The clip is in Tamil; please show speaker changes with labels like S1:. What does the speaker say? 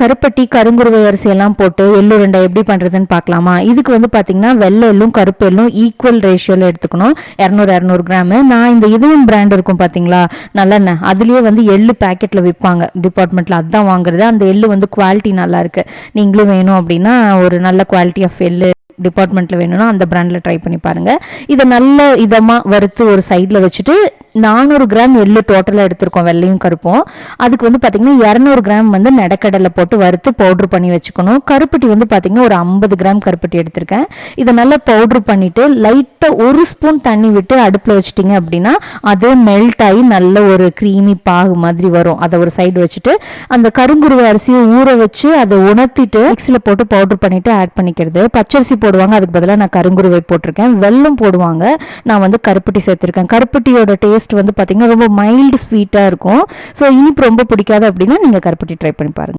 S1: கருப்பட்டி கருங்குருவை அரிசி எல்லாம் போட்டு எள்ளு ரெண்டை எப்படி பண்ணுறதுன்னு பார்க்கலாமா? இதுக்கு வந்து பார்த்தீங்கன்னா வெள்ளை எள்ளும் கருப்பு எள்ளும் ஈக்குவல் ரேஷியோவில் எடுத்துக்கணும். இரநூறு இரநூறு கிராமு நான் இந்த இதுவும் பிராண்ட் இருக்கும் பார்த்தீங்களா நல்லெண்ணெய். அதுலேயே வந்து எள்ளு பேக்கெட்டில் விற்பாங்க. டிபார்ட்மெண்ட்டில் அதான் வாங்குறது. அந்த எள்ளு வந்து குவாலிட்டி நல்லா இருக்கு நீங்களும் வேணும் அப்படின்னா ஒரு நல்ல குவாலிட்டி ஆஃப் எள்ளு டிபார்ட்மெண்ட்டில் வேணும்னா அந்த பிராண்டில் ட்ரை பண்ணி பாருங்கள் இதை நல்ல இதமாக வறுத்து ஒரு சைடில் வச்சுட்டு நானூறு கிராம் எள்ளு டோட்டலாக எடுத்திருக்கோம் வெள்ளையும் கருப்பும். அதுக்கு வந்து பார்த்தீங்கன்னா இரநூறு கிராம் வந்து நெடக்கடலை போட்டு வறுத்து பவுட்ரு பண்ணி வச்சுக்கணும். கருப்பட்டி வந்து பார்த்தீங்கன்னா ஒரு ஐம்பது கிராம் கருப்பட்டி எடுத்திருக்கேன். இதை நல்லா பவுட்ரு பண்ணிவிட்டு லைட்டாக ஒரு ஸ்பூன் தண்ணி விட்டு அடுப்பில் வச்சுட்டிங்க அப்படின்னா அது மெல்ட் ஆகி நல்ல ஒரு க்ரீமி பாகு மாதிரி வரும். அதை ஒரு சைடு வச்சுட்டு அந்த கருங்குருவை அரிசியை ஊற வச்சு அதை உணர்த்திட்டு மிக்ஸியில் போட்டு பவுட்ரு பண்ணிட்டு ஆட் பண்ணிக்கிறது. பச்சரிசி போடுவாங்க அதுக்கு பதிலாக நான் கருங்குருவை போட்டிருக்கேன். வெல்லம் போடுவாங்க நான் வந்து கருப்பட்டி சேர்த்துருக்கேன். கருப்பட்டியோட டேஸ்ட் வந்து பார்த்தீங்கன்னா ரொம்ப மைல்டு ஸ்வீட்டாக இருக்கும். ஸோ இனிப்பு ரொம்ப பிடிக்காது அப்படின்னா நீங்கள் கருப்பட்டி ட்ரை பண்ணி பாருங்க.